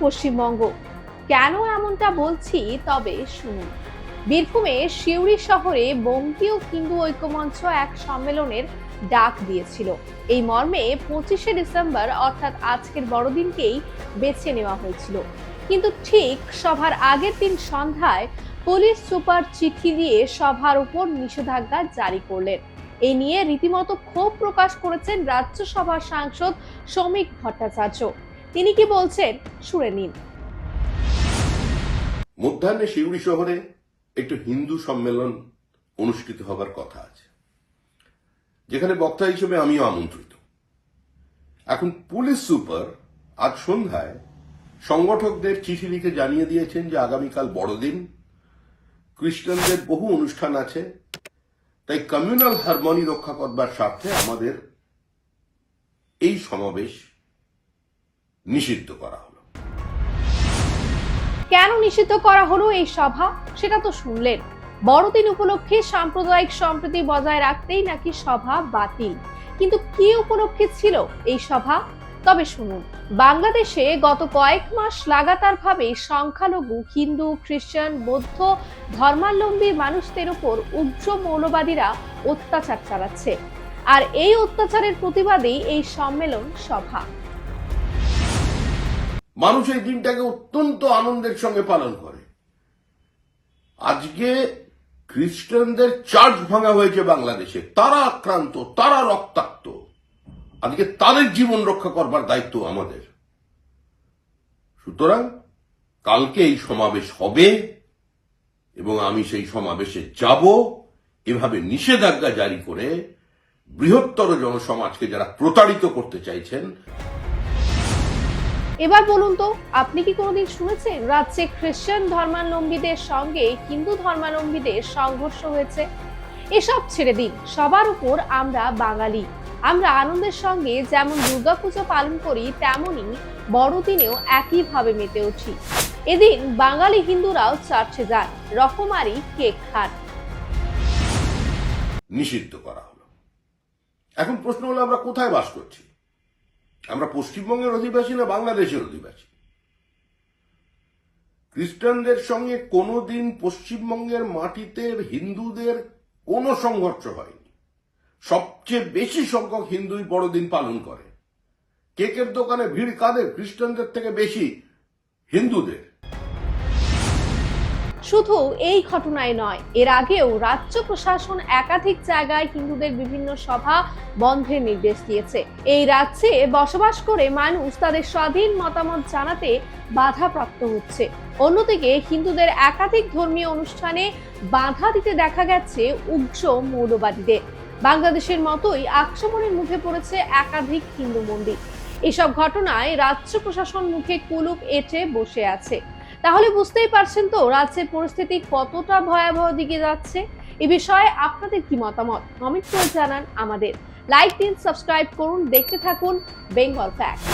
পশ্চিমবঙ্গ? কেন এমনটা বলছি? তবে শুনুন। বীরভূমে সিউড়ি শহরে বঙ্গীয় হিন্দু ঐক্যমঞ্চ এক সম্মেলনের ডাক দিয়েছিল। এই মর্মে পঁচিশে ডিসেম্বর, অর্থাৎ আজকের বড়দিনকেই বেছে নেওয়া হয়েছিল। কিন্তু ঠিক সভার আগের দিন সন্ধ্যায় পুলিশ সুপার চিঠি দিয়ে সভার উপর নিষেধাজ্ঞা জারি করলেন। এ নিয়ে রীতিমতো ক্ষোভ প্রকাশ করেছেন রাজ্যসভার সাংসদ শ্রমিক ভট্টাচার্য। তিনি কি বলছেন? শুনে নিন। মধ্যাহ্নে শিউড়ি শহরে একটি হিন্দু সম্মেলন অনুষ্ঠিত হবার কথা আছে, যেখানে বক্তা হিসেবে আমিও আমন্ত্রিত। এখন পুলিশ সুপার আজ সন্ধ্যায় সংগঠকদের চিঠি লিখে জানিয়ে দিয়েছেন যে আগামীকাল বড়দিন, খ্রিস্টানদের বহু অনুষ্ঠান আছে, তাই কমিউনাল হারমোনি রক্ষা করবার স্বার্থে আমাদের এই সমাবেশ নিষিদ্ধ করা হলো। কেন নিষিদ্ধ করা হলো এই সভা? সেটা তো শুনলেন। বড়দিন উপলক্ষে সাম্প্রদায়িক সম্প্রীতি বজায় রাখতেই নাকি সভা বাতিল। কিন্তু কি উপলক্ষে ছিল এই সভা? তবে শুনুন, বাংলাদেশে গত কয়েক মাস লাগাতারভাবে সংখ্যালঘু, হিন্দু, খ্রিস্টান, বৌদ্ধ, ধর্মাবলম্বী মানুষদের উপর উগ্র মৌলবাদীরা অত্যাচার চালাচ্ছে। আর এই অত্যাচারের প্রতিবাদেই এই সম্মেলন সভা। মানুষ এই দিনটাকে অত্যন্ত আনন্দের সঙ্গে পালন করে। আজকে খ্রিস্টানদের চার্চ ভাঙা হয়েছে বাংলাদেশে। তারা আক্রান্ত, তারা রক্তাক্ত। আজকে তাদের জীবন রক্ষা করবার দায়িত্ব আমাদের। সুতরাং কালকে এই সমাবেশ হবে এবং আমি সেই সমাবেশে যাব। এভাবে নিষেধাজ্ঞা জারি করে বৃহত্তর জনসমাজকে যারা প্রতারিত করতে চাইছেন এবার বলুন তো, আপনি কি কোনোদিন শুনেছেন রাজ্যে খ্রিস্টান ধর্মাবলম্বীদের সঙ্গে হিন্দু ধর্মাবলম্বীদের সংঘর্ষ হয়েছে? এসব ছেড়ে দিন, সবার উপর আমরা বাঙালি। আমরা আনন্দের সঙ্গে যেমন দুর্গাপুজো পালন করি, তেমনি বড়দিনেও একইভাবে মেতে উঠি। এদিন বাঙালি হিন্দুরাও চার্চে যান, রকমারি কেক খান। নিষিদ্ধ করা হলো। এখন প্রশ্ন হলো, আমরা কোথায় বাস করছি? আমরা পশ্চিমবঙ্গের অধিবাসী না বাংলাদেশের অধিবাসী? খ্রিস্টানদের সঙ্গে কোনোদিন পশ্চিমবঙ্গের মাটিতে হিন্দুদের কোনো সংঘর্ষ হয়নি। সবচেয়ে বেশি সংখ্যক হিন্দুই বড়দিন পালন করে। কেকের দোকানে ভিড় কাদের খ্রিস্টানদের থেকে বেশি হিন্দুদের। শুধু এই ঘটনায় নয়, এর আগেও রাজ্য প্রশাসন একাধিক জায়গায় হিন্দুদের বিভিন্ন সভা বন্ধের নির্দেশ দিয়েছে। এই রাজ্যে বসবাস করে মানুষ তাদের স্বাধীন মতামত জানাতে বাধাপ্রাপ্ত হচ্ছে। অন্যদিকে হিন্দুদের একাধিক ধর্মীয় অনুষ্ঠানে বাধা দিতে দেখা গেছে উগ্র মৌলবাদীদের। বাংলাদেশের মতোই আক্রমণের মুখে পড়েছে একাধিক হিন্দু মন্দির। এসব ঘটনায় রাজ্য প্রশাসন মুখে কুলুপ এঁটে বসে আছে। তাহলে বুঝতেই পারছেন তো রাজ্যের পরিস্থিতি কতটা ভয়াবহ দিকে যাচ্ছে। এ বিষয়ে আপনাদের কি মতামত কমেন্ট করে জানান আমাদের। লাইক দিন সাবস্ক্রাইব করুন, দেখতে থাকুন বেঙ্গল ফ্যাক্ট